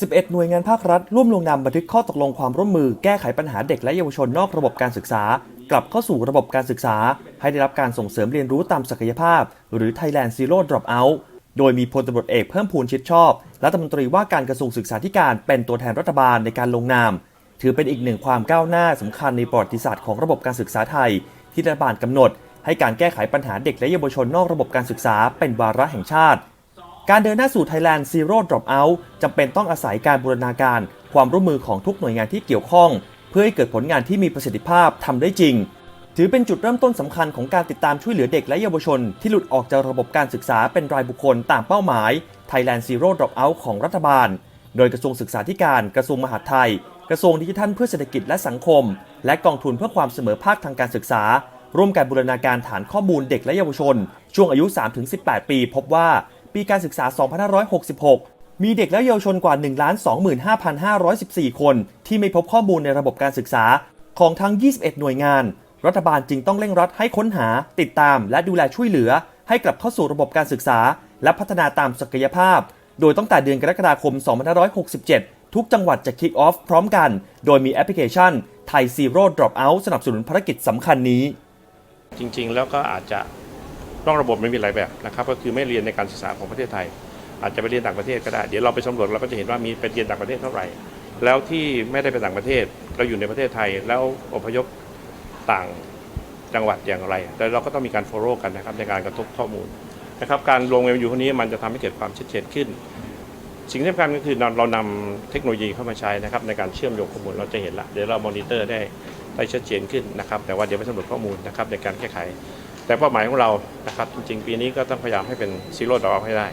11 หน่วยงานภาครัฐ ร่วมลงนามบันทึกข้อตกลงความร่วมมือแก้ไขปัญหาเด็กและเยาวชนนอกระบบการศึกษา กลับเข้าสู่ระบบการศึกษา ให้ได้รับการส่งเสริมเรียนรู้ตามศักยภาพ หรือ Thailand Zero Dropout โดยมีพลตำรวจเอกเพิ่มพูนชิดชอบรัฐมนตรีว่าการกระทรวงศึกษาธิการเป็นตัวแทนรัฐบาลในการลงนาม ถือเป็นอีกหนึ่งความก้าวหน้าสำคัญในประวัติศาสตร์ของระบบการศึกษาไทย ที่รัฐบาลกำหนด ให้การแก้ไขปัญหาเด็กและเยาวชนนอกระบบการศึกษาเป็นวาระแห่งชาติ การเดินหน้าสู่ Thailand Zero Dropout จำเป็นต้องอาศัยการบูรณาการ ความร่วมมือของทุกหน่วยงานที่เกี่ยวข้อง เพื่อให้เกิดผลงานที่มีประสิทธิภาพทำได้จริง ถือเป็นจุดเริ่มต้นสำคัญของการติดตามช่วยเหลือเด็กและเยาวชน ที่หลุดออกจากระบบการศึกษาเป็นรายบุคคลตามเป้าหมาย Thailand Zero Dropout ของรัฐบาล โดยกระทรวงศึกษาธิการกระทรวงมหาดไทย กระทรวงดิจิทัลเพื่อเศรษฐกิจและสังคม และกองทุนเพื่อความเสมอภาคทางการศึกษา ร่วมการบูรณาการฐานข้อมูลเด็กและเยาวชน ช่วงอายุ 3-18 ปี พบว่า ปีการศึกษา 2566 มีเด็กและเยาวชนกว่า 125,514 คน ที่ไม่พบข้อมูลในระบบการศึกษาของทั้ง 21 หน่วยงาน รัฐบาลจึงต้องเร่งรัดให้ค้นหา ติดตาม และดูแลช่วยเหลือ ให้กลับเข้าสู่ระบบการศึกษา และพัฒนาตามศักยภาพ โดยตั้งแต่เดือนกรกฎาคม 2567 ทุกจังหวัดจะ kick off พร้อมกัน โดยมีแอปพลิเคชัน Thai Zero Dropout สนับสนุนภารกิจสำคัญนี้ จริงๆ แล้วก็อาจจะ ต้องระบบมันมีหลายแบบนะครับ ก็คือไม่เรียนในการศึกษาของประเทศไทย อาจจะไปเรียนต่างประเทศก็ได้ เดี๋ยวเราไปสำรวจเราก็จะเห็นว่ามีไปเรียนต่างประเทศเท่าไหร่ แล้วที่ไม่ได้ไปต่างประเทศ เราอยู่ในประเทศไทย แล้วอพยพต่างจังหวัดอย่างไรแต่เราก็ต้องมีการ follow กันนะครับในการกระทบข้อมูลนะครับการลงมาอยู่คนนี้มันจะทำให้เกิดความชัดเจนขึ้น สิ่งที่สำคัญก็คือเราเรานำเทคโนโลยีเข้ามาใช้นะครับในการเชื่อมโยงข้อมูลเราจะเห็นละเดี๋ยวเรามอนิเตอร์ได้ได้ชัดเจนขึ้นนะครับแต่ว่าเดี๋ยวไปสำรวจข้อมูลนะครับในการแก้ไข แต่เป้าหมายของเรานะครับจริงๆ ปีนี้ก็ต้องพยายามให้เป็นซีโร่ดอให้ได้